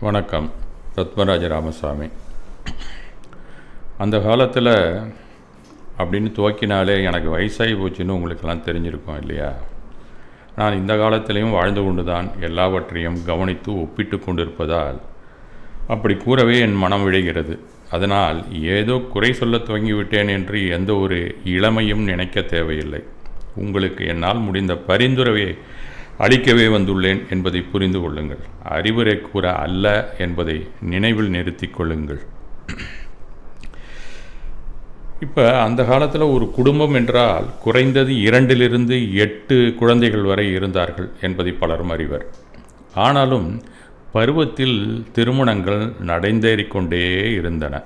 வணக்கம். ரத்மராஜ ராமசாமி. அந்த காலத்தில் அப்படின்னு துவக்கினாலே எனக்கு வயசாகி போச்சுன்னு உங்களுக்கெல்லாம் தெரிஞ்சிருக்கும் இல்லையா? நான் இந்த காலத்திலையும் வாழ்ந்து கொண்டு தான் எல்லாவற்றையும் கவனித்து ஒப்பிட்டு கொண்டிருப்பதால் அப்படி கூறவே என் மனம் விழைகிறது. அதனால் ஏதோ குறை சொல்ல துவங்கிவிட்டேன் என்று எந்த ஒரு இளமையும் நினைக்க தேவையில்லை. உங்களுக்கு என்னால் முடிந்த பரிந்துரையை அளிக்கவே வந்துள்ளேன் என்பதை புரிந்து கொள்ளுங்கள். அறிவுரை கூற அல்ல என்பதை நினைவில் நிறுத்தி கொள்ளுங்கள். இப்போ அந்த காலத்தில் ஒரு குடும்பம் என்றால் குறைந்தது இரண்டிலிருந்து எட்டு குழந்தைகள் வரை இருந்தார்கள் என்பதை பலரும் அறிவர். ஆனாலும் பருவத்தில் திருமணங்கள் நடைந்தேறிக்கொண்டே இருந்தன.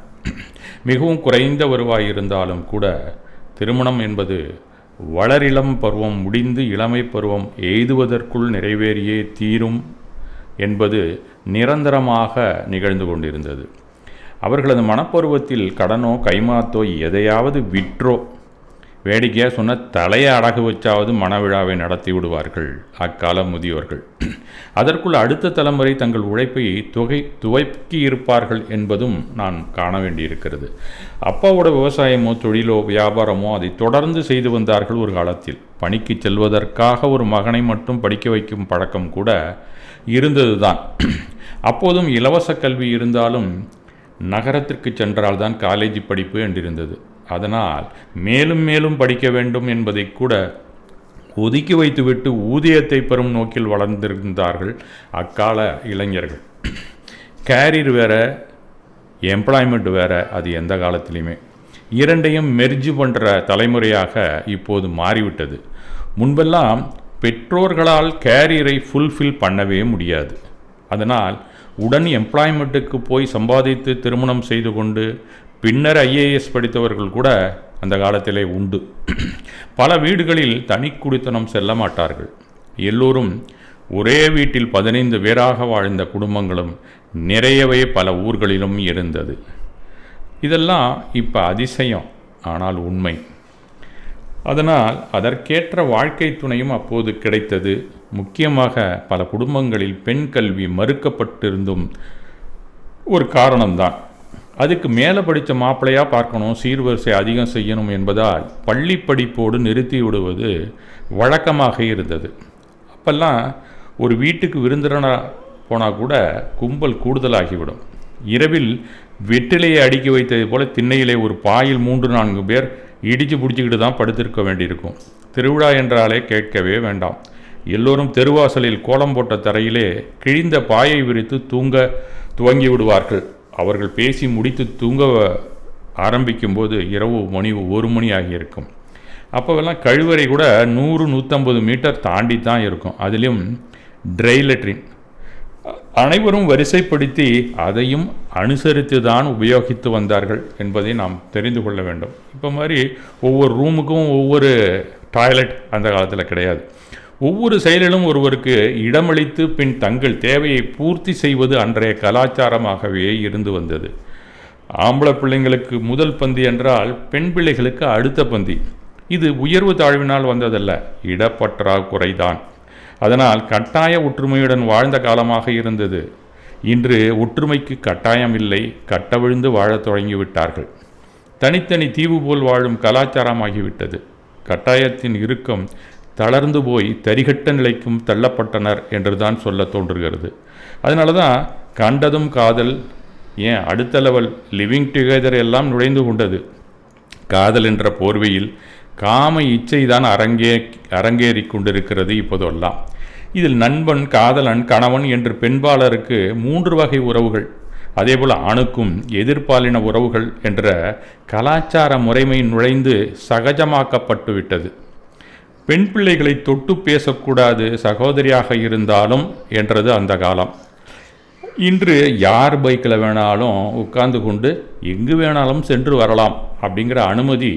மிகவும் குறைந்த வருவாய் இருந்தாலும் கூட திருமணம் என்பது வளரிளம் பருவம் முடிந்து இளமை பருவம் எய்துவதற்குள் நிறைவேறியே தீரும் என்பது நிரந்தரமாக நிகழ்ந்து கொண்டிருந்தது. அவர்களது மனப்பருவத்தில் கடனோ கைமாத்தோ எதையாவது விற்றோ வேடிக்கையாக சொன்ன தலையை அடகு வச்சாவது மனவிழாவை நடத்தி விடுவார்கள் அக்கால முதியோர்கள். அதற்குள் அடுத்த தலைமுறை தங்கள் உழைப்பை தொகை துவக்கி இருப்பார்கள் என்பதும் நான் காண வேண்டியிருக்கிறது. அப்பாவோட விவசாயமோ தொழிலோ வியாபாரமோ அதை தொடர்ந்து செய்து வந்தார்கள் ஒரு காலத்தில். பணிக்கு செல்வதற்காக ஒரு மகனை மட்டும் படிக்க வைக்கும் பழக்கம் கூட இருந்தது தான் அப்போதும் இலவச கல்வி இருந்தாலும் நகரத்திற்கு சென்றால்தான் காலேஜ் படிப்பு என்றிருந்தது. அதனால் மேலும் மேலும் படிக்க வேண்டும் என்பதை கூட ஒதுக்கி வைத்துவிட்டு ஊதியத்தை பெறும் நோக்கில் வளர்ந்திருந்தார்கள் அக்கால இளைஞர்கள். கேரியர் வேற எம்ப்ளாய்மெண்ட் வேற அது எந்த காலத்திலையுமே. இரண்டையும் மெர்ஜு பண்ணுற தலைமுறையாக இப்போது மாறிவிட்டது. முன்பெல்லாம் பெற்றோர்களால் கேரியரை ஃபுல்ஃபில் பண்ணவே முடியாது. அதனால் உடன் எம்ப்ளாய்மெண்ட்டுக்கு போய் சம்பாதித்து திருமணம் செய்து கொண்டு பின்னர் ஐஏஎஸ் படித்தவர்கள் கூட அந்த காலத்திலே உண்டு. பல வீடுகளில் தனி குடித்தனம் செல்ல மாட்டார்கள். எல்லோரும் ஒரே வீட்டில் பதினைந்து பேராக வாழ்ந்த குடும்பங்களும் நிறையவே பல ஊர்களிலும் இருந்தது. இதெல்லாம் இப்போ அதிசயம் ஆனால் உண்மை. அதனால் அதற்கேற்ற வாழ்க்கை துணையும் அப்போது கிடைத்தது. முக்கியமாக பல குடும்பங்களில் பெண் கல்வி மறுக்கப்பட்டிருந்தும் ஒரு காரணம்தான். அதுக்கு மேலே படித்த மாப்பிள்ளையாக பார்க்கணும் சீர்வரிசை அதிகம் செய்யணும் என்பதால் பள்ளி படிப்போடு நிறுத்தி விடுவது வழக்கமாக இருந்தது. அப்போல்லாம் ஒரு வீட்டுக்கு விருந்தினராக போனால் கூட கும்பல் கூடுதலாகிவிடும். இரவில் வெற்றிலையை அடுக்கி வைத்தது போல் திண்ணையிலே ஒரு பாயில் மூன்று நான்கு பேர் இடித்து பிடிச்சிக்கிட்டு தான் படுத்திருக்க வேண்டியிருக்கும். திருவிழா என்றாலே கேட்கவே வேண்டாம். எல்லோரும் தெருவாசலில் கோலம் போட்ட தரையிலே கிழிந்த பாயை விரித்து தூங்க துவங்கி விடுவார்கள் அவர்கள் பேசி முடித்து தூங்க ஆரம்பிக்கும்போது இரவு மணி ஒரு மணி ஆகியிருக்கும் அப்போவெல்லாம் கழிவறை கூட நூறு நூற்றம்பது மீட்டர் தாண்டி தான் இருக்கும். அதிலும் ட்ரை லெட்ரின் அனைவரும் வரிசைப்படுத்தி அதையும் அனுசரித்து தான் உபயோகித்து வந்தார்கள் என்பதை நாம் தெரிந்து கொள்ள வேண்டும். இப்போ மாதிரி ஒவ்வொரு ரூமுக்கும் ஒவ்வொரு டாய்லெட் அந்த காலத்தில் கிடையாது. ஒவ்வொரு செயலிலும் ஒருவருக்கு இடமளித்து பின் தங்கள் தேவையை பூர்த்தி செய்வது அன்றைய கலாச்சாரமாகவே இருந்து வந்தது. ஆம்பளை பிள்ளைங்களுக்கு முதல் பந்தி என்றால் பெண் பிள்ளைகளுக்கு அடுத்த பந்தி. இது உயர்வு தாழ்வினால் வந்ததல்ல இடப்பற்றாக்குறைதான் அதனால் கட்டாய ஒற்றுமையுடன் வாழ்ந்த காலமாக இருந்தது. இன்று ஒற்றுமைக்கு கட்டாயம் இல்லை கட்டவிழ்ந்து வாழத் தொடங்கிவிட்டார்கள். தனித்தனி தீவு போல் வாழும் கலாச்சாரமாகிவிட்டது. கட்டாயத்தின் இறுக்கம் தளர்ந்து போய் தரிகட்ட நிலைக்கும் தள்ளப்பட்டனர் என்று தான் சொல்ல தோன்றுகிறது. அதனால தான் கண்டதும் காதல் ஏன் அடுத்த லெவல் லிவிங் டுகெதர் எல்லாம் நுழைந்து கொண்டது? காதல் என்ற போர்வையில் காம இச்சை தான் அரங்கே அரங்கேறி கொண்டிருக்கிறது இப்போதெல்லாம். இதில் நண்பன் காதலன் கணவன் என்று பெண்பாளருக்கு மூன்று வகை உறவுகள். அதேபோல் ஆணுக்கும் எதிர்பாலின உறவுகள் என்ற கலாச்சார முறைமை நுழைந்து சகஜமாக்கப்பட்டு விட்டது பெண் பிள்ளைகளை தொட்டு பேசக்கூடாது சகோதரியாக இருந்தாலும் என்றது அந்த காலம். இன்று யார் பைக்கில் வேணாலும் உட்கார்ந்து கொண்டு எங்கு வேணாலும் சென்று வரலாம் அப்படிங்கிற அனுமதி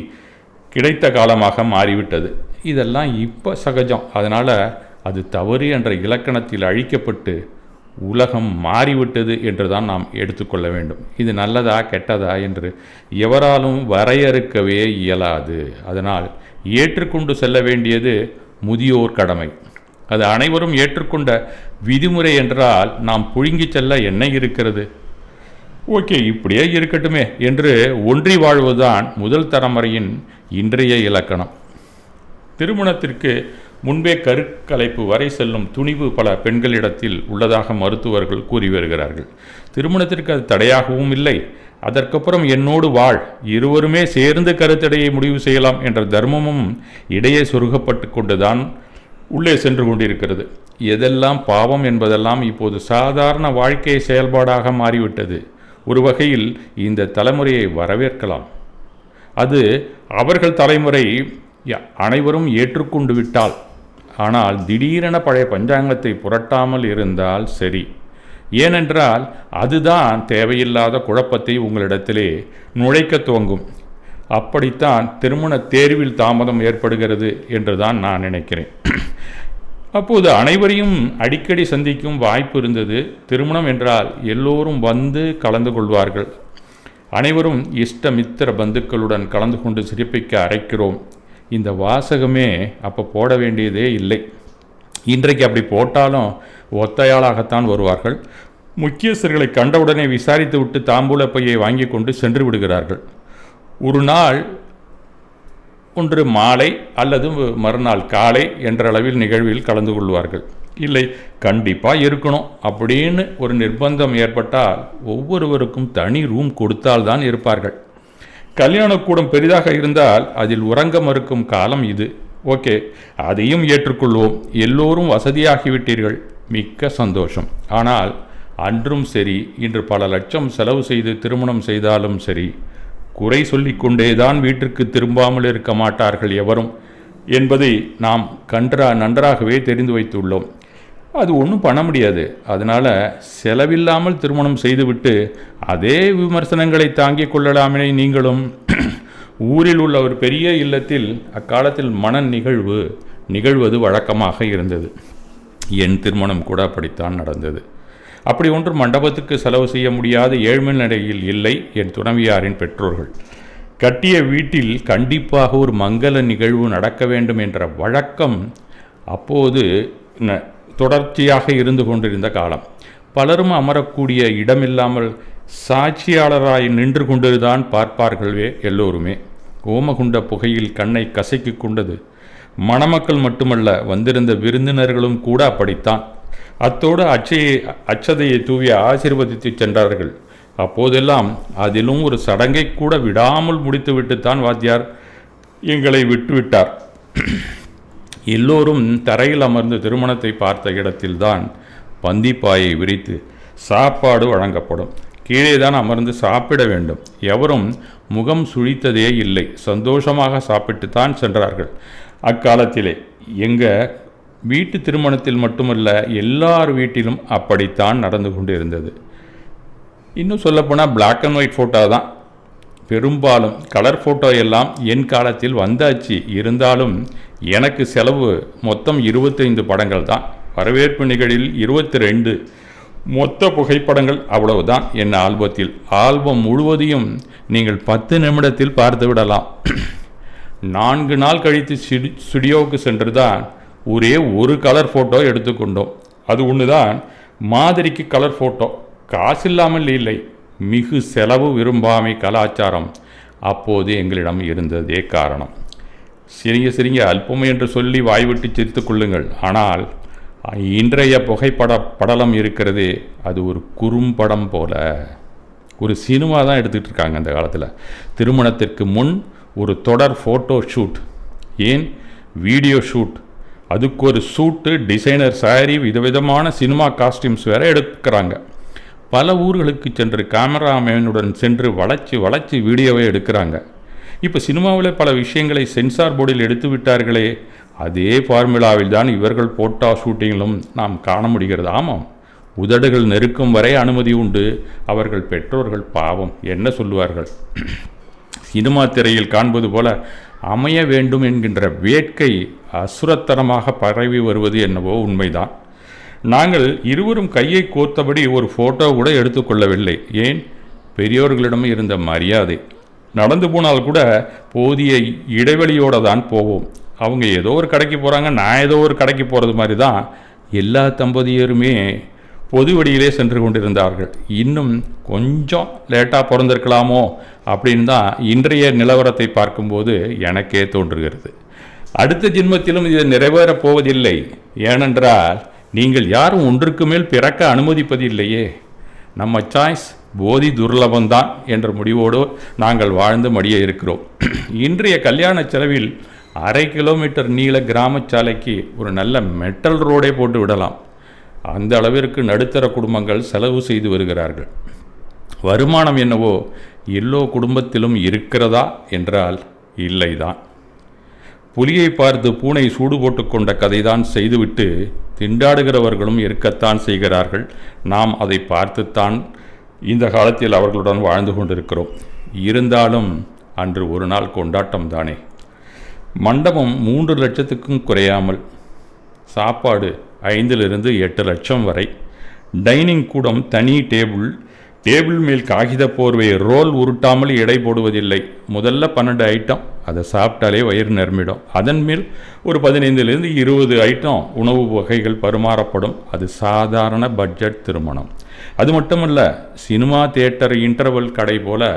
கிடைத்த காலமாக மாறிவிட்டது. இதெல்லாம் இப்போ சகஜம். அதனால் அது தவறு என்ற இலக்கணத்தில் அழிக்கப்பட்டு உலகம் மாறிவிட்டது என்று தான் நாம் எடுத்துக்கொள்ள வேண்டும். இது நல்லதா கெட்டதா என்று எவராலும் வரையறுக்கவே இயலாது. அதனால் ஏற்றுக்கொண்டு செல்ல வேண்டியது முதியோர் கடமை. அது அனைவரும் ஏற்றுக்கொண்ட விதிமுறை என்றால் நாம் புழுங்கிச் செல்ல என்ன இருக்கிறது? ஓகே இப்படியே இருக்கட்டுமே என்று ஒன்றி வாழ்வதுதான் முதல் தலைமுறையின் இன்றைய இலக்கணம். திருமணத்திற்கு முன்பே கருக்கலைப்பு வரை செல்லும் துணிவு பல பெண்களிடத்தில் உள்ளதாக மருத்துவர்கள் கூறி வருகிறார்கள். திருமணத்திற்கு அது தடையாகவும் இல்லை. அதற்கப்புறம் என்னோடு வாழ். இருவருமே சேர்ந்து கருத்தடையை முடிவு செய்யலாம் என்ற தர்மமும் இடையே சொருகப்பட்டு கொண்டுதான் உள்ளே சென்று கொண்டிருக்கிறது. எதெல்லாம் பாவம் என்பதெல்லாம் இப்போது சாதாரண வாழ்க்கை செயல்பாடாக மாறிவிட்டது. ஒரு வகையில் இந்த தலைமுறையை வரவேற்கலாம். அது அவர்கள் தலைமுறை அனைவரும் ஏற்றுக்கொண்டு விட்டால். ஆனால் திடீரென பழைய பஞ்சாங்கத்தை புரட்டாமல் இருந்தால் சரி. ஏனென்றால் அதுதான் தேவையில்லாத குழப்பத்தை உங்களிடத்திலே நுழைக்க துவங்கும். அப்படித்தான் திருமண தேர்வில் தாமதம் ஏற்படுகிறது என்றுதான் நான் நினைக்கிறேன். அப்போது அனைவரையும் அடிக்கடி சந்திக்கும் வாய்ப்பு இருந்தது. திருமணம் என்றால் எல்லோரும் வந்து கலந்து கொள்வார்கள். அனைவரும் இஷ்டமித்திர பந்துக்களுடன் கலந்து கொண்டு சிரிப்பிக்க அரைக்கிறோம். இந்த வாசகமே அப்போ போட வேண்டியதே இல்லை. இன்றைக்கு அப்படி போட்டாலும் ஒத்தையாளாகத்தான் வருவார்கள். முக்கியஸ்தர்களை கண்டவுடனே விசாரித்துவிட்டு தாம்பூல பையை வாங்கி கொண்டு சென்று விடுகிறார்கள். ஒரு நாள் ஒன்று மாலை அல்லது மறுநாள் காலை என்ற அளவில் நிகழ்வில் கலந்து கொள்வார்கள். இல்லை கண்டிப்பாக இருக்கணும் அப்படின்னு ஒரு நிர்பந்தம் ஏற்பட்டால் ஒவ்வொருவருக்கும் தனி ரூம் கொடுத்தால்தான் இருப்பார்கள். கல்யாணக்கூடம் பெரிதாக இருந்தால் அதில் உறங்க மறுக்கும் காலம் இது. ஓகே அதையும் ஏற்றுக்கொள்வோம். எல்லோரும் வசதியாகிவிட்டீர்கள். மிக்க சந்தோஷம். ஆனால் அன்றும் சரி இன்று பல லட்சம் செலவு செய்து திருமணம் செய்தாலும் சரி குறை சொல்லிக்கொண்டேதான் வீட்டிற்கு திரும்பாமல் இருக்க மாட்டார்கள் எவரும் என்பதை நாம் கன்றா நன்றாகவே தெரிந்து வைத்துள்ளோம். அது ஒன்றும் பண்ண முடியாது. அதனால் செலவில்லாமல் திருமணம் செய்துவிட்டு அதே விமர்சனங்களை தாங்கிக் கொள்ளலாமே நீங்களும் ஊரில் உள்ள ஒரு பெரிய இல்லத்தில் அக்காலத்தில் மன நிகழ்வு நிகழ்வது வழக்கமாக இருந்தது. என் திருமணம் கூட அப்படித்தான் நடந்தது. அப்படி ஒன்று மண்டபத்துக்கு செலவு செய்ய முடியாத ஏழ்மை நிலையில் இல்லை என் துணைவியாரின் பெற்றோர்கள். கட்டிய வீட்டில் கண்டிப்பாக ஒரு மங்கள நிகழ்வு நடக்க வேண்டும் என்ற வழக்கம் அப்போது ந- தொடர்ச்சியாக இருந்து கொண்டிருந்த காலம். பலரும் அமரக்கூடிய இடமில்லாமல் சாட்சியாளராய் நின்று கொண்டுதான் பார்ப்பார்களே எல்லோருமே. ஓமகுண்ட புகையில் கண்ணை கசக்கிக் கொண்டது மணமக்கள் மட்டுமல்ல வந்திருந்த விருந்தினர்களும் கூட அப்படித்தான். அத்தோடு அச்சையை அச்சதையை தூவி ஆசீர்வதித்து சென்றார்கள். அப்போதெல்லாம் அதிலும் ஒரு சடங்கை கூட விடாமல் முடித்துவிட்டுத்தான் வாத்தியார் எங்களை விட்டுவிட்டார். எல்லோரும் தரையில் அமர்ந்து திருமணத்தை பார்த்த இடத்தில்தான் பந்திப்பாயை விரித்து சாப்பாடு வழங்கப்படும். கீழே தான் அமர்ந்து சாப்பிட வேண்டும். எவரும் முகம் சுழித்ததே இல்லை. சந்தோஷமாக சாப்பிட்டு தான் சென்றார்கள். அக்காலத்திலே. எங்க வீட்டு திருமணத்தில் மட்டுமல்ல எல்லார் வீட்டிலும் அப்படித்தான் நடந்து கொண்டு இருந்தது இன்னும் சொல்லப்போனால் பிளாக் அண்ட் ஒயிட் ஃபோட்டோ தான். பெரும்பாலும் கலர் ஃபோட்டோ எல்லாம் என் காலத்தில் வந்தாச்சு. இருந்தாலும் எனக்கு செலவு மொத்தம் இருபத்தைந்து படங்கள் தான். வரவேற்பு நிகழ்வில் இருபத்தி ரெண்டு மொத்த புகைப்படங்கள் அவ்வளவுதான் என் ஆல்பத்தில். ஆல்பம் முழுவதையும் நீங்கள் பத்து நிமிடத்தில் பார்த்து விடலாம். நான்கு நாள் கழித்து ஸ்டுடி ஸ்டுடியோவுக்கு சென்று தான் ஒரே ஒரு கலர் ஃபோட்டோ எடுத்துக்கொண்டோம். அது ஒன்று தான் மாதிரிக்கு கலர் ஃபோட்டோ காசு இல்லாமல் இல்லை. மிகு செலவு விரும்பாமை கலாச்சாரம். அப்போது எங்களிடம் இருந்ததே காரணம். சிறிய சிறிய அல்பம் என்று சொல்லி வாய்விட்டு சிரித்து கொள்ளுங்கள். ஆனால் இன்றைய புகைப்பட படலம் இருக்கிறது அது ஒரு குறும்படம் போல. ஒரு சினிமா தான் எடுத்துக்கிட்டு இருக்காங்க அந்த காலத்தில். திருமணத்திற்கு முன் ஒரு தொடர் ஃபோட்டோ ஷூட் ஏன்? வீடியோ ஷூட் அதுக்கு ஒரு சூட்டு டிசைனர் சாரி விதவிதமான சினிமா காஸ்டியூம்ஸ் வேறு எடுக்கிறாங்க. பல ஊர்களுக்கு சென்று கேமராமேனுடன் சென்று வளைச்சி வளைச்சி வீடியோவை எடுக்கிறாங்க. இப்போ சினிமாவில் பல விஷயங்களை சென்சார் போர்டில் எடுத்து விட்டார்களே. அதே ஃபார்முலாவில் தான் இவர்கள் போட்டோ ஷூட்டிங்கிலும் நாம் காண முடிகிறது. ஆமாம் உதடுகள் நெருக்கும் வரை அனுமதி உண்டு. அவர்கள் பெற்றோர்கள் பாவம் என்ன சொல்லுவார்கள்? சினிமா திரையில் காண்பது போல அமைய வேண்டும் என்கின்ற வேட்கை அசுரத்தனமாக பரவி வருவது என்னவோ உண்மைதான். நாங்கள் இருவரும் கையை கோர்த்தபடி ஒரு ஃபோட்டோ கூட எடுத்துக்கொள்ளவில்லை ஏன்? பெரியோர்களிடம் இருந்த மரியாதை. நடந்து போனால் கூட போதிய இடைவெளியோடு தான் போவோம். அவங்க ஏதோ ஒரு கடைக்கு போகிறாங்க நான் ஏதோ ஒரு கடைக்கு போகிறது மாதிரி தான் எல்லா தம்பதியருமே பொது வழியிலே சென்று கொண்டிருந்தார்கள். இன்னும் கொஞ்சம் லேட்டாக பிறந்திருக்கலாமோ? அப்படின்னு தான் இன்றைய நிலவரத்தை பார்க்கும்போது எனக்கே தோன்றுகிறது. அடுத்த ஜென்மத்திலும் இது நிறைவேறப் போவதில்லை. ஏனென்றால் நீங்கள் யாரும் ஒன்றுக்கு மேல் பிறக்க அனுமதிப்பது இல்லையே. நம்ம சாய்ஸ் போதி துர்லபம்தான் என்ற முடிவோடு நாங்கள் வாழ்ந்து மடிய இருக்கிறோம். இன்றைய கல்யாண செலவில் அரை கிலோமீட்டர் நீள கிராம சாலைக்கு ஒரு நல்ல மெட்டல் ரோடே போட்டு விடலாம். அந்த அளவிற்கு நடுத்தர குடும்பங்கள் செலவு செய்து வருகிறார்கள். வருமானம் என்னவோ எல்லோ குடும்பத்திலும் இருக்கிறதா என்றால் இல்லைதான். புலியை பார்த்து பூனை சூடு போட்டுக்கொண்ட கதைதான் செய்துவிட்டு திண்டாடுகிறவர்களும் இருக்கத்தான் செய்கிறார்கள். நாம் அதை பார்த்துத்தான் இந்த காலத்தில் அவர்களுடன் வாழ்ந்து கொண்டிருக்கிறோம். இருந்தாலும் அன்று ஒரு நாள் கொண்டாட்டம் தானே. மண்டபம் மூன்று லட்சத்துக்கும் குறையாமல் சாப்பாடு ஐந்திலிருந்து எட்டு லட்சம் வரை. டைனிங் கூடம் தனி டேபிள் டேபிள் மேல் காகித போர்வையை ரோல் உருட்டாமல் எடை போடுவதில்லை. முதல்ல பன்னெண்டு ஐட்டம் அதை சாப்பிட்டாலே வயிறு நிரம்பிடும் அதன் மேல் ஒரு பதினைந்துலேருந்து இருபது ஐட்டம் உணவு வகைகள் பரிமாறப்படும். அது சாதாரண பட்ஜெட் திருமணம். அது மட்டுமல்ல சினிமா தியேட்டர் இன்டர்வல் கடை போல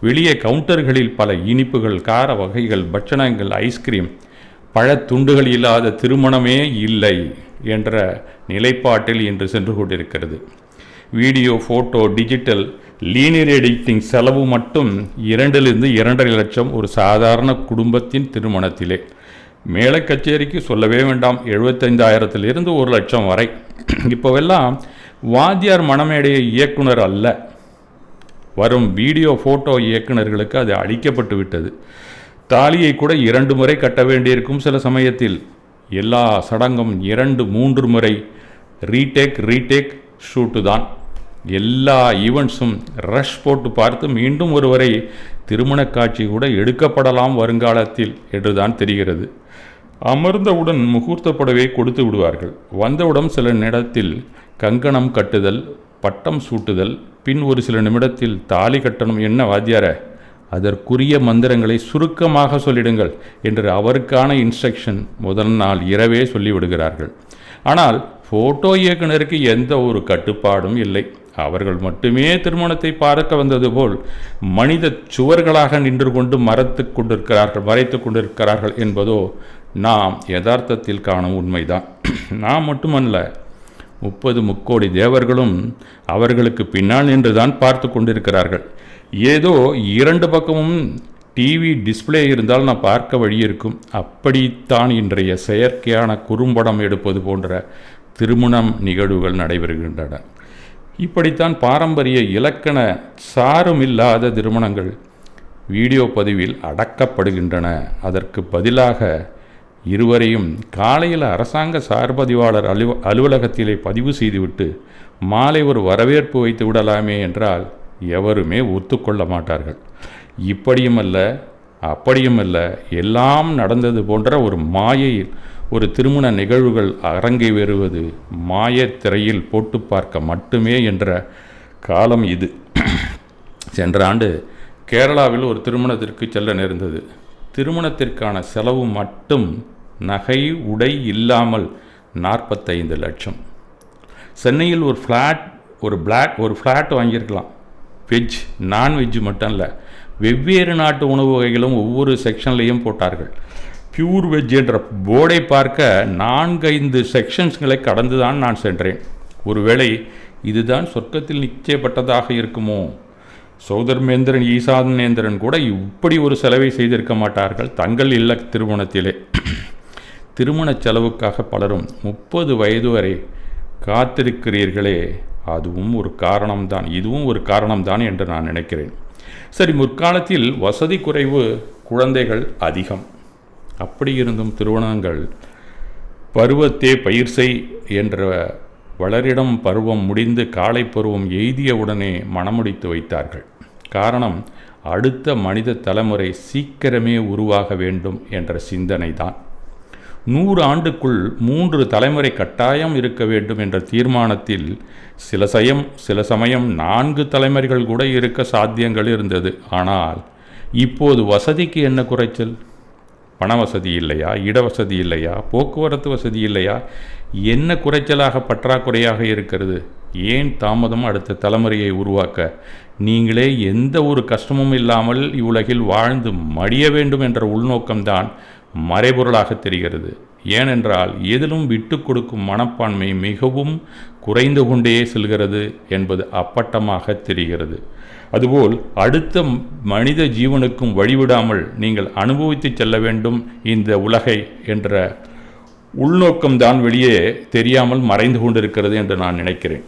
வெளியே கவுண்டர்களில் பல இனிப்புகள் கார வகைகள் பட்சணங்கள் ஐஸ்கிரீம் பழத்துண்டுகள் இல்லாத திருமணமே இல்லை என்ற நிலைப்பாட்டில் இன்று சென்று கொண்டிருக்கிறது. Video photo digital linear editing செலவு மட்டும் இரண்டிலிருந்து இரண்டரை லட்சம் ஒரு சாதாரண குடும்பத்தின் திருமணத்திலே. மேலை கச்சேரிக்கு சொல்லவே வேண்டாம். எழுபத்தைந்தாயிரத்திலிருந்து ஒரு லட்சம் வரை. இப்போவெல்லாம் வாத்தியார் மணமேடைய இயக்குனர் அல்ல. வரும் வீடியோ ஃபோட்டோ இயக்குனர்களுக்கு அது அளிக்கப்பட்டு விட்டது. தாலியை கூட இரண்டு முறை கட்ட வேண்டியிருக்கும் சில சமயத்தில். எல்லா சடங்கும் இரண்டு மூன்று முறை. ரீடேக் ரீடேக் ஷூட்டு தான் எல்லா ஈவெண்ட்ஸும் ரஷ் போட்டு பார்த்து மீண்டும் ஒருவரை திருமண காட்சி கூட எடுக்கப்படலாம் வருங்காலத்தில் என்றுதான் தெரிகிறது. அமர்ந்தவுடன் முகூர்த்த புடவை கொடுத்து விடுவார்கள். வந்தவுடன் சில நேரத்தில் கங்கணம் கட்டுதல் பட்டம் சூட்டுதல் பின் ஒரு சில நிமிடத்தில் தாலி கட்டணும் என்ன வாத்தியார? அதற்குரிய மந்திரங்களை சுருக்கமாக சொல்லிடுங்கள் என்று அவருக்கான இன்ஸ்ட்ரக்ஷன் முதல் நாள் இரவே சொல்லிவிடுகிறார்கள். ஆனால் ஃபோட்டோ இயக்குனருக்கு எந்த ஒரு கட்டுப்பாடும் இல்லை. அவர்கள் மட்டுமே திருமணத்தை பார்க்க வந்தது போல் மனித சுவர்களாக நின்று கொண்டு மறைத்து கொண்டிருக்கிறார்கள் மறைத்து கொண்டிருக்கிறார்கள் என்பதோ நாம் யதார்த்தத்தில் காணும் உண்மைதான். நாம் மட்டுமல்ல முப்பது முக்கோடி தேவர்களும் அவர்களுக்கு பின்னால் நின்றுதான் பார்த்து கொண்டிருக்கிறார்கள். ஏதோ இரண்டு பக்கமும் டிவி டிஸ்பிளே இருந்தால் நான் பார்க்க வழி இருக்கும். அப்படித்தான் இன்றைய செயற்கையான குறும்படம் எடுப்பது போன்ற திருமணம் நிகழ்வுகள் நடைபெறுகின்றன. இப்படித்தான் பாரம்பரிய இலக்கண சாருமில்லாத திருமணங்கள் வீடியோ பதிவில் அடக்கப்படுகின்றன. அதற்கு பதிலாக இருவரையும் காலையில் அரசாங்க சார்பதிவாளர் அலுவ அலுவலகத்திலே பதிவு செய்துவிட்டு மாலை ஒரு வரவேற்பு வைத்து விடலாமே என்றால் எவருமே ஒத்துக்கொள்ள மாட்டார்கள். இப்படியுமல்ல அப்படியுமல்ல எல்லாம் நடந்தது போன்ற ஒரு மாயையில் ஒரு திருமண நிகழ்வுகள் அரங்கை வருவது மாயத்திரையில் போட்டு பார்க்க மட்டுமே என்ற காலம் இது. சென்ற ஆண்டு கேரளாவில் ஒரு திருமணத்திற்கு செல்ல நேர்ந்தது. திருமணத்திற்கான செலவு மட்டும் நகை உடை இல்லாமல் நாற்பத்தைந்து லட்சம். சென்னையில் ஒரு ஃப்ளாட் ஒரு பிளாக் ஒரு ஃப்ளாட் வாங்கியிருக்கலாம். வெஜ் நான்வெஜ் மட்டும் இல்லை வெவ்வேறு நாட்டு உணவு வகைகளும் ஒவ்வொரு செக்ஷன்லேயும் போட்டார்கள். பியூர் வெஜ் என்ற போர்டை பார்க்க நான்கைந்து செக்ஷன்ஸ்களை கடந்து தான் நான் சென்றேன். ஒருவேளை இதுதான் சொர்க்கத்தில் நிச்சயப்பட்டதாக இருக்குமோ? சௌதர்மேந்திரன் ஈசாதனேந்திரன் கூட இப்படி ஒரு செலவை செய்திருக்க மாட்டார்கள். தங்கள் இல்ல திருமணத்திலே. திருமண செலவுக்காக பலரும் முப்பது வயது வரை காத்திருக்கிறீர்களே அதுவும் ஒரு காரணம்தான். இதுவும் ஒரு காரணம்தான் என்று நான் நினைக்கிறேன். சரி முற்காலத்தில் வசதி குறைவு குழந்தைகள் அதிகம். அப்படி இருந்தும் திருமணங்கள் பருவத்தே பயிர் செய் என்ற வளரிடம் பருவம் முடிந்து காலை பருவம் எய்தியவுடனே மணமுடித்து வைத்தார்கள். காரணம் அடுத்த மனித தலைமுறை சீக்கிரமே உருவாக வேண்டும் என்ற சிந்தனை தான் நூறு ஆண்டுக்குள் மூன்று தலைமுறை கட்டாயம் இருக்க வேண்டும் என்ற தீர்மானத்தில் சில சயம் சில சமயம் நான்கு தலைமுறைகள் கூட இருக்க சாத்தியங்கள் இருந்தது. ஆனால் இப்போது வசதிக்கு என்ன குறைச்சல்? பண வசதி இல்லையா இட வசதி இல்லையா போக்குவரத்து வசதி இல்லையா என்ன குறைச்சலாக பற்றாக்குறையாக இருக்கிறது ஏன் தாமதம் அடுத்த தலைமுறையை உருவாக்க நீங்களே எந்த ஒரு கஷ்டமும் இல்லாமல் இவ்வுலகில் வாழ்ந்து மடிய வேண்டும் என்ற உள்நோக்கம்தான் மறைபொருளாக தெரிகிறது. ஏனென்றால் எதிலும் விட்டு கொடுக்கும் மனப்பான்மை மிகவும் குறைந்து கொண்டே செல்கிறது என்பது அப்பட்டமாக தெரிகிறது. அதுபோல் அடுத்த மனித ஜீவனுக்கும் வழிவிடாமல் நீங்கள் அனுபவித்து செல்ல வேண்டும் இந்த உலகை என்ற உள்நோக்கம்தான் வெளியே தெரியாமல் மறைந்து கொண்டிருக்கிறது என்று நான் நினைக்கிறேன்.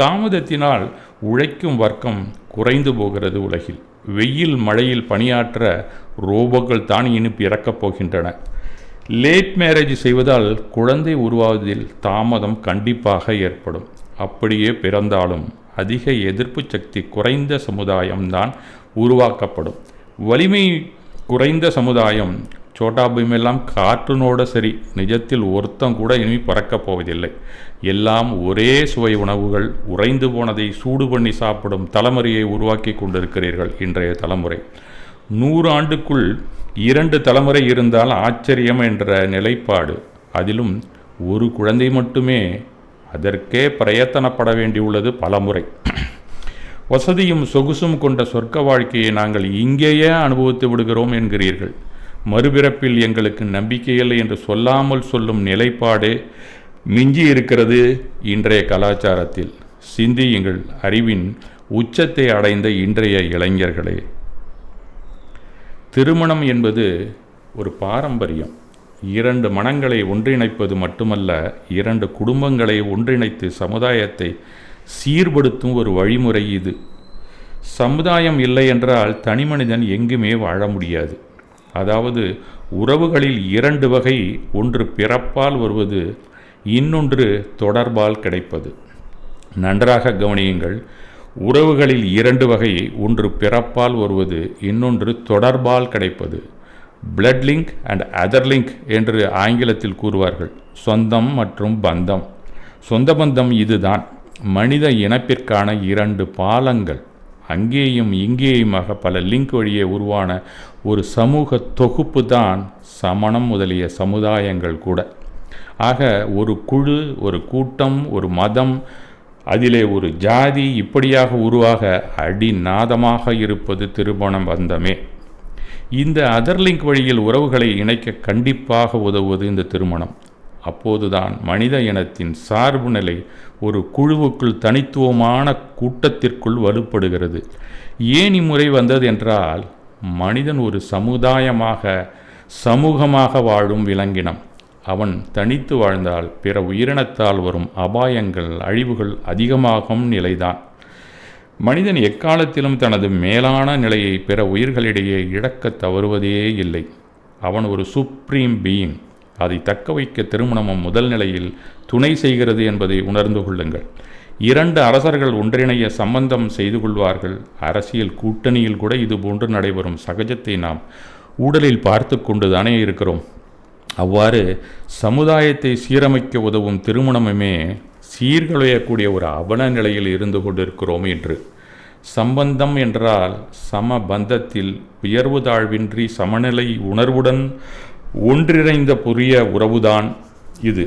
தாமதத்தினால் உழைக்கும் வர்க்கம் குறைந்து போகிறது உலகில். வெயில் மழையில் பணியாற்ற ரோபோக்கள் தான் இனி பிறக்கப் போகின்றன. லேட் மேரேஜ் செய்வதால் குழந்தை உருவாவதில் தாமதம் கண்டிப்பாக ஏற்படும். அப்படியே பிறந்தாலும் அதிக எதிர்ப்பு சக்தி குறைந்த சமுதாயம்தான் உருவாக்கப்படும். வலிமை குறைந்த சமுதாயம் சோட்டா பீமெல்லாம் காற்றுனோட சரி நிஜத்தில் ஒருத்தம் கூட இனி பறக்கப் போவதில்லை. எல்லாம் ஒரே சுவை உணவுகள் உறைந்து போனதை சூடு பண்ணி சாப்பிடும் தலைமுறையை உருவாக்கி கொண்டிருக்கிறீர்கள் இன்றைய தலைமுறை. நூறு ஆண்டுக்குள் இரண்டு தலைமுறை இருந்தால் ஆச்சரியம் என்ற நிலைப்பாடு. அதிலும் ஒரு குழந்தை மட்டுமே அதற்கே பிரயத்தனப்பட வேண்டியுள்ளது பலமுறை. வசதியும் சொகுசும் கொண்ட சொர்க்க வாழ்க்கையை நாங்கள் இங்கேயே அனுபவித்து விடுகிறோம் என்கிறீர்கள். மறுபிறப்பில் எங்களுக்கு நம்பிக்கையில்லை என்று சொல்லாமல் சொல்லும் நிலைப்பாடு மிஞ்சி இருக்கிறது இன்றைய கலாச்சாரத்தில். சிந்தியுங்கள் அறிவின் உச்சத்தை அடைந்த இன்றைய இளைஞர்களே. திருமணம் என்பது ஒரு பாரம்பரியம். இரண்டு மனங்களை ஒன்றிணைப்பது மட்டுமல்ல இரண்டு குடும்பங்களை ஒன்றிணைத்து சமுதாயத்தை சீர்படுத்தும் ஒரு வழிமுறை இது. சமுதாயம் இல்லை என்றால் தனிமனிதன் எங்குமே வாழ முடியாது. அதாவது உறவுகளில் இரண்டு வகை ஒன்று பிறப்பால் வருவது இன்னொன்று தொடர்பால் கிடைப்பது. நன்றாக கவனியுங்கள் உறவுகளில் இரண்டு வகை ஒன்று பிறப்பால் வருவது இன்னொன்று தொடர்பால் கிடைப்பது. Blood link and other link என்று ஆங்கிலத்தில் கூறுவார்கள். சொந்தம் மற்றும் பந்தம். சொந்த பந்தம் இதுதான். மனித இனப்பிற்கான இரண்டு பாலங்கள். அங்கேயும் இங்கேயுமாக பல லிங்க் வழியே உருவான ஒரு சமூக தொகுப்பு தான் சமணம் முதலிய சமுதாயங்கள் கூட. ஆக ஒரு குழு ஒரு கூட்டம் ஒரு மதம் அதிலே ஒரு ஜாதி இப்படியாக உருவாக அடிநாதமாக இருப்பது திருமணம் பந்தமே. இந்த அதர்லிங்க் வழியில் உறவுகளை இணைக்க கண்டிப்பாக உதவுவது இந்த திருமணம். அப்போதுதான் மனித இனத்தின் சார்பு நிலை ஒரு குழுவுக்குள் தனித்துவமான கூட்டத்திற்குள் வலுப்படுகிறது. ஏன் இம்முறை வந்தது என்றால் மனிதன் ஒரு சமுதாயமாக சமூகமாக வாழும் விலங்கினம். அவன் தனித்து வாழ்ந்தால் பிற உயிரினத்தால் வரும் அபாயங்கள் அழிவுகள் அதிகமாகும் நிலைதான். மனிதன் எக்காலத்திலும் தனது மேலான நிலையை பிற உயிர்களிடையே இழக்க தவறுவதே இல்லை. அவன் ஒரு சுப்ரீம் பீயிங் அதை தக்க வைக்க திருமணமும் முதல் நிலையில் துணை செய்கிறது என்பதை உணர்ந்து கொள்ளுங்கள். இரண்டு அரசர்கள் ஒன்றிணைய சம்பந்தம் செய்து கொள்வார்கள். அரசியல் கூட்டணியில் கூட இதுபோன்று நடைபெறும். சகஜத்தை நாம் ஊடலில் பார்த்து கொண்டு தானே இருக்கிறோம். அவ்வாறு சமுதாயத்தை சீரமைக்க உதவும் திருமணமுமே சீர்குலையக்கூடிய ஒரு அவன நிலையில் இருந்து கொண்டிருக்கிறோம் என்று. சம்பந்தம் என்றால் சம பந்தத்தில் உயர்வு தாழ்வின்றி சமநிலை உணர்வுடன் ஒன்றிணைந்த புரிய உறவுதான் இது.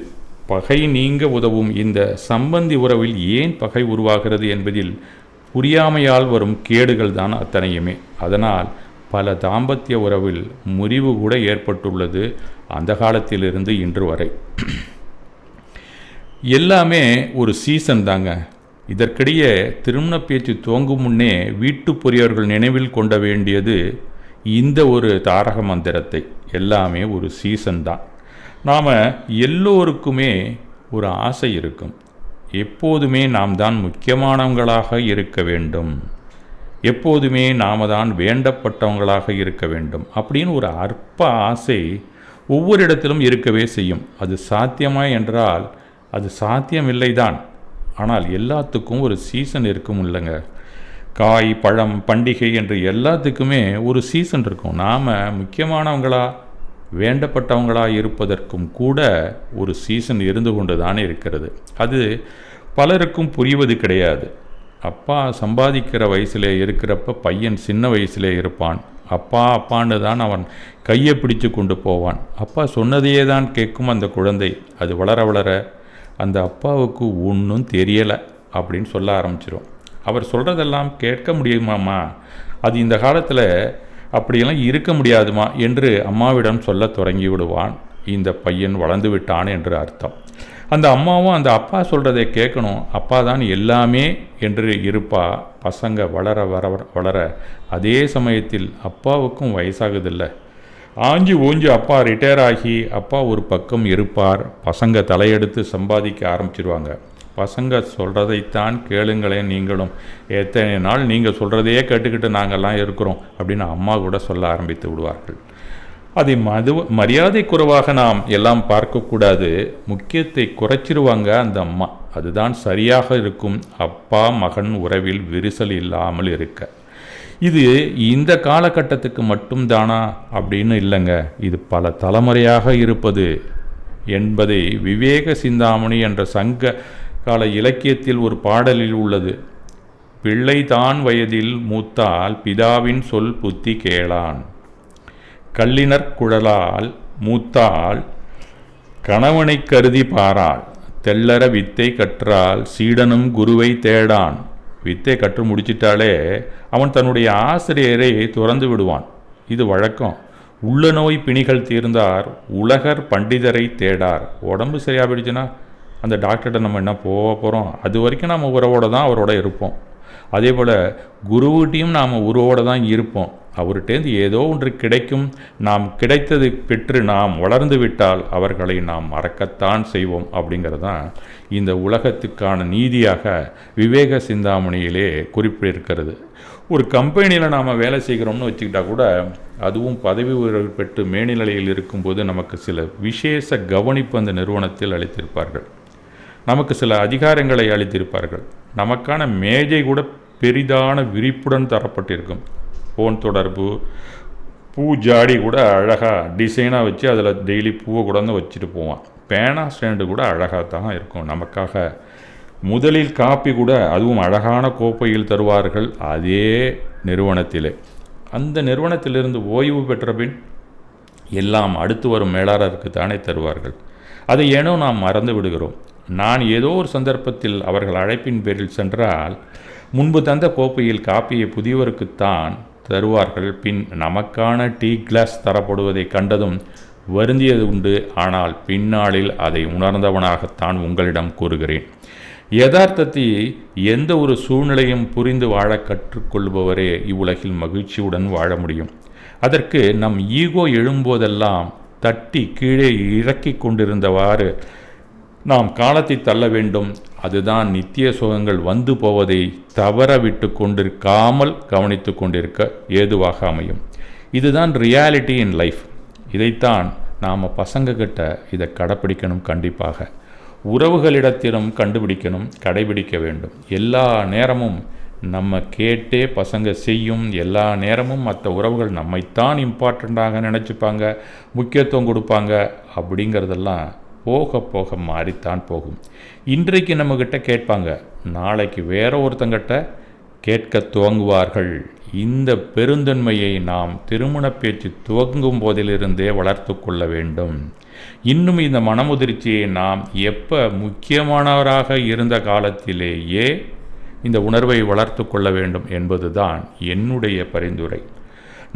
பகை நீங்க உதவும் இந்த சம்பந்தி உறவில் ஏன் பகை உருவாகிறது என்பதில் புரியாமையால் வரும் கேடுகள் தான் அத்தனையுமே. அதனால் பல தாம்பத்திய உறவில் முறிவு கூட ஏற்பட்டுள்ளது அந்த காலத்திலிருந்து இன்று வரை. எல்லாமே ஒரு சீசன் தாங்க. இதற்கிடையே திருமண பேச்சு துவங்கும் முன்னே வீட்டு பொறியவர்கள் நினைவில் கொண்ட வேண்டியது இந்த ஒரு தாரக மந்திரத்தை. எல்லாமே ஒரு சீசன் தான். நாம் எல்லோருக்குமே ஒரு ஆசை இருக்கும். எப்போதுமே நாம் தான் முக்கியமானவங்களாக இருக்க வேண்டும். எப்போதுமே நாம் தான் வேண்டப்பட்டவங்களாக இருக்க வேண்டும் அப்படின்னு ஒரு அற்ப ஆசை ஒவ்வொரு இடத்திலும் இருக்கவே செய்யும். அது சாத்தியமா என்றால் அது சாத்தியமில்லை தான் ஆனால் எல்லாத்துக்கும் ஒரு சீசன் இருக்கும் இல்லைங்க. காய் பழம் பண்டிகை என்று எல்லாத்துக்குமே ஒரு சீசன் இருக்கும். நாம் முக்கியமானவங்களா வேண்டப்பட்டவங்களா இருப்பதற்கும் கூட ஒரு சீசன் இருந்து கொண்டு தானே இருக்கிறது. அது பலருக்கும் புரிவது கிடையாது. அப்பா சம்பாதிக்கிற வயசில் இருக்கிறப்ப பையன் சின்ன வயசிலே இருப்பான். அப்பா அப்பான்னு தான் அவன் கையை பிடிச்சு கொண்டு போவான். அப்பா சொன்னதையே தான் கேட்கும் அந்த குழந்தை. அது வளர வளர அந்த அப்பாவுக்கு ஒன்றும் தெரியலை அப்படின்னு சொல்ல ஆரம்பிச்சிடும் அவர் சொல்கிறதெல்லாம் கேட்க முடியுமாம்மா? அது இந்த காலத்தில் அப்படியெல்லாம் இருக்க முடியாதுமா என்று அம்மாவிடம் சொல்ல தொடங்கி விடுவான். இந்த பையன் வளர்ந்து விட்டான் என்று அர்த்தம். அந்த அம்மாவும் அந்த அப்பா சொல்கிறதை கேட்கணும். அப்பா தான் எல்லாமே என்று இருப்பா. பசங்க வளர வர வளர அதே சமயத்தில் அப்பாவுக்கும் வயசாகுதில்ல. ஆஞ்சி ஊஞ்சி அப்பா ரிட்டையர் ஆகி அப்பா ஒரு பக்கம் இருப்பார். பசங்க தலையெடுத்து சம்பாதிக்க ஆரம்பிச்சிருவாங்க. பசங்க சொல்கிறதைத்தான் கேளுங்களேன் நீங்களும். எத்தனை நாள் நீங்கள் சொல்கிறதையே கேட்டுக்கிட்டு நாங்கள்லாம் இருக்கிறோம் அப்படின்னு அம்மா கூட சொல்ல ஆரம்பித்து விடுவார்கள். அதை மது மரியாதை குறைவாக நாம் எல்லாம் பார்க்கக்கூடாது. முக்கியத்தை குறைச்சிருவாங்க அந்த அம்மா. அதுதான் சரியாக இருக்கும். அப்பா மகன் உறவில் விரிசல் இல்லாமல் இருக்க. இது இந்த காலகட்டத்துக்கு மட்டும்தானா அப்படின்னு இல்லைங்க. இது பல தலைமுறையாக இருப்பது என்பதை விவேக சிந்தாமணி என்ற சங்க கால இலக்கியத்தில் ஒரு பாடலில் உள்ளது. பிள்ளைதான் வயதில் மூத்தால் பிதாவின் சொல் புத்தி கேளான். கல்லினர் குழலால் மூத்தால் கணவனை கருதி பாராள். தெல்லற வித்தை கற்றால் சீடனும் குருவை தேடான். வித்தை கற்று முடிச்சிட்டாலே அவன் தன்னுடைய ஆசிரியரை துறந்து விடுவான். இது வழக்கம். உள்ள நோய் பிணிகள் தீர்ந்தார் உலகர் பண்டிதரை தேடார். உடம்பு சரியாக போயிடுச்சுன்னா அந்த டாக்டர்கிட்ட நம்ம என்ன போக போகிறோம் அது வரைக்கும் நம்ம உறவோடு தான் அவரோட இருப்போம். அதே போல் குருவுகிட்டையும் நாம் உருவோடு தான் இருப்போம். அவர்கிட்டேருந்து ஏதோ ஒன்று கிடைக்கும். நாம் கிடைத்தது பெற்று நாம் வளர்ந்து விட்டால் அவர்களை நாம் மறக்கத்தான் செய்வோம் அப்படிங்கிறது தான் இந்த உலகத்துக்கான நீதியாக விவேக சிந்தாமணியிலே குறிப்பிட்டிருக்கிறது. ஒரு கம்பெனியில் நாம் வேலை செய்கிறோம்னு வச்சுக்கிட்டா கூட அதுவும் பதவி உயர்வு பெற்று மேல்நிலையில் இருக்கும்போது நமக்கு சில விசேஷ கவனிப்பு அந்த நிறுவனத்தில் அளித்திருப்பார்கள். நமக்கு சில அதிகாரங்களை அளித்திருப்பார்கள். நமக்கான மேஜை கூட பெரிதான விரிப்புடன் தரப்பட்டிருக்கும். ஃபோன் தொடர்பு பூ ஜாடி கூட அழகாக டிசைனாக வச்சு அதில் டெய்லி பூவை கூட வந்து வச்சுட்டு போவான். பேனா ஸ்டாண்டு கூட அழகாக தான் இருக்கும். நமக்காக முதலில் காப்பி கூட அதுவும் அழகான கோப்பையில் தருவார்கள் அதே நிறுவனத்திலே. அந்த நிறுவனத்திலிருந்து ஓய்வு பெற்ற பின் எல்லாம் அடுத்து வரும் மேலாளருக்கு தானே தருவார்கள். அதை ஏனோ நாம் மறந்து விடுகிறோம். நான் ஏதோ ஒரு சந்தர்ப்பத்தில் அவர்கள் அழைப்பின் பேரில் சென்றால் முன்பு தந்த கோப்பையில் காப்பியை புதியவருக்குத்தான் தருவார்கள். பின் நமக்கான டீ கிளாஸ் தரப்படுவதை கண்டதும் வருந்தியது உண்டு. ஆனால் பின்னாளில் அதை உணர்ந்தவனாகத்தான் உங்களிடம் கூறுகிறேன். யதார்த்தத்தை எந்த ஒரு சூழ்நிலையும் புரிந்து வாழ கற்றுக்கொள்பவரே இவ்வுலகில் மகிழ்ச்சியுடன் வாழ முடியும். அதற்கு நம் ஈகோ எழும்போதெல்லாம் தட்டி கீழே இறக்கி கொண்டிருந்தவாறு நாம் காலத்தை தள்ள வேண்டும். அதுதான் நித்திய சுகங்கள் வந்து போவதை தவற விட்டு கொண்டிருக்காமல் கவனித்து கொண்டிருக்க ஏதுவாக அமையும். இதுதான் ரியாலிட்டி இன் லைஃப் இதைத்தான் நாம் பசங்கக்கிட்ட இதை கடைப்பிடிக்கணும் கண்டிப்பாக. உறவுகளிடத்திலும் கண்டுபிடிக்கணும் கடைபிடிக்க வேண்டும். எல்லா நேரமும் நம்ம கேட்டே பசங்க செய்யும் எல்லா நேரமும் மற்ற உறவுகள் நம்மைத்தான் இம்பார்ட்டண்ட்டாக நினச்சிப்பாங்க முக்கியத்துவம் கொடுப்பாங்க அப்படிங்கிறதெல்லாம் போக போக மாறித்தான் போகும். இன்றைக்கு நம்மக்கிட்ட கேட்பாங்க நாளைக்கு வேற ஒருத்தங்கிட்ட கேட்க துவங்குவார்கள். இந்த பெருந்தன்மையை நாம் திருமண பேச்சு துவங்கும் போதிலிருந்தே வளர்த்து கொள்ள வேண்டும். இன்னும் இந்த மனமுதிர்ச்சியை நாம் எப்போ முக்கியமானவராக இருந்த காலத்திலேயே இந்த உணர்வை வளர்த்து கொள்ள வேண்டும் என்பதுதான் என்னுடைய பரிந்துரை.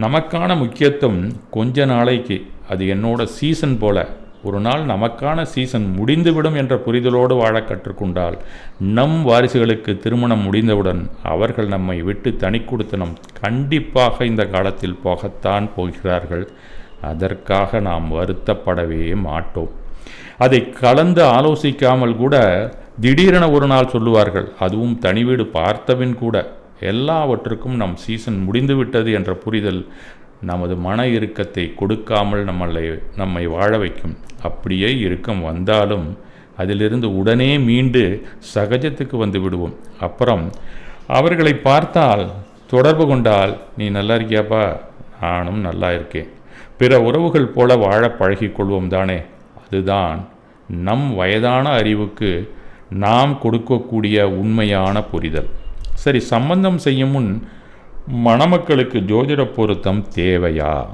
நமக்கான முக்கியத்துவம் கொஞ்ச நாளைக்கு அது என்னோட சீசன் போல ஒரு நாள் நமக்கான சீசன் முடிந்துவிடும் என்ற புரிதலோடு வாழ கற்றுக்கொண்டால் நம் வாரிசுகளுக்கு திருமணம் முடிந்தவுடன் அவர்கள் நம்மை விட்டு தனி கொடுத்தனம் கண்டிப்பாக இந்த காலத்தில் போகத்தான் போகிறார்கள். அதற்காக நாம் வருத்தப்படவே மாட்டோம். அதை கலந்து ஆலோசிக்காமல் கூட திடீரென ஒரு நாள் சொல்லுவார்கள் அதுவும் தனி வீடு பார்த்தவின் கூட எல்லாவற்றுக்கும் நம் சீசன் முடிந்துவிட்டது என்ற புரிதல் நமது மன இறுக்கத்தை கொடுக்காமல் நம்மளை நம்மை வாழ வைக்கும். அப்படியே இறுக்கம் வந்தாலும் அதிலிருந்து உடனே மீண்டு சகஜத்துக்கு வந்து விடுவோம். அப்புறம் அவர்களை பார்த்தால் தொடர்பு கொண்டால் நீ நல்லா இருக்கியாப்பா? நானும் நல்லா இருக்கேன். பிற உறவுகள் போல வாழ பழகிக்கொள்வோம் தானே? அதுதான் நம் வயதான அறிவுக்கு நாம் கொடுக்கக்கூடிய உண்மையான புரிதல். சரி சம்பந்தம் செய்யும் முன் மணமக்களுக்கு ஜோதிட பொருத்தம் தேவையா?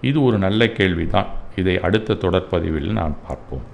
இது ஒரு நல்ல கேள்விதான். இதை அடுத்த தொடர்பதிவில் நான் பார்ப்போம்.